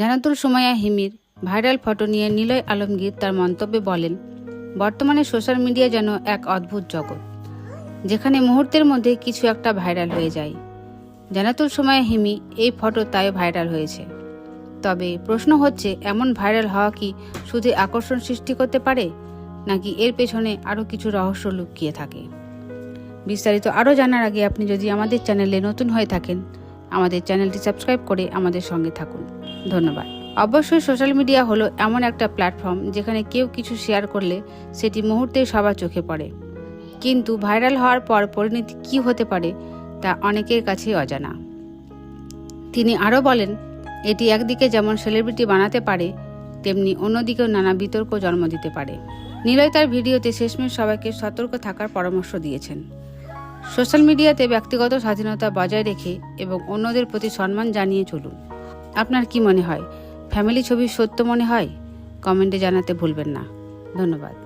জানাতুল সুমাইয়া হিমির viral photo নিয়ে নিলয় আলমগীর তার মন্তব্যে বলেন, বর্তমানে সোশ্যাল মিডিয়া যেন এক অদ্ভুত জগৎ, যেখানে মুহূর্তের মধ্যে কিছু একটা ভাইরাল হয়ে যায়। জানাতুল সুমাইয়া হিমি এই ফটো তাই ভাইরাল হয়েছে। তবে প্রশ্ন হচ্ছে, এমন ভাইরাল হওয়া কি শুধু আকর্ষণ সৃষ্টি করতে পারে, নাকি এর পেছনে আরও কিছু রহস্য লুকিয়ে থাকে? বিস্তারিত আরও জানার আগে আপনি যদি আমাদের চ্যানেলে নতুন হয়ে থাকেন, আমাদের চ্যানেলটি সাবস্ক্রাইব করে আমাদের সঙ্গে থাকুন। ধন্যবাদ। অবশ্যই সোশ্যাল মিডিয়া হলো এমন একটা প্ল্যাটফর্ম যেখানে কেউ কিছু শেয়ার করলে সেটি মুহূর্তে সবার চোখে পড়ে। কিন্তু ভাইরাল হওয়ার পর পরিণতি কী হতে পারে তা অনেকের কাছেই অজানা। তিনি আরও বলেন, এটি একদিকে যেমন সেলিব্রিটি বানাতে পারে, তেমনি অন্যদিকেও নানা বিতর্ক জন্ম দিতে পারে। নিলয় তার ভিডিওতে শেষমেশ সবাইকে সতর্ক থাকার পরামর্শ দিয়েছেন। সোশ্যাল মিডিয়াতে ব্যক্তিগত স্বাধীনতা বজায় রেখে এবং অন্যদের প্রতি সম্মান জানিয়ে চলুন। আপনার কি মনে হয়? ফ্যামিলি ছবি সত্য মনে হয়? কমেন্টে জানাতে ভুলবেন না। ধন্যবাদ।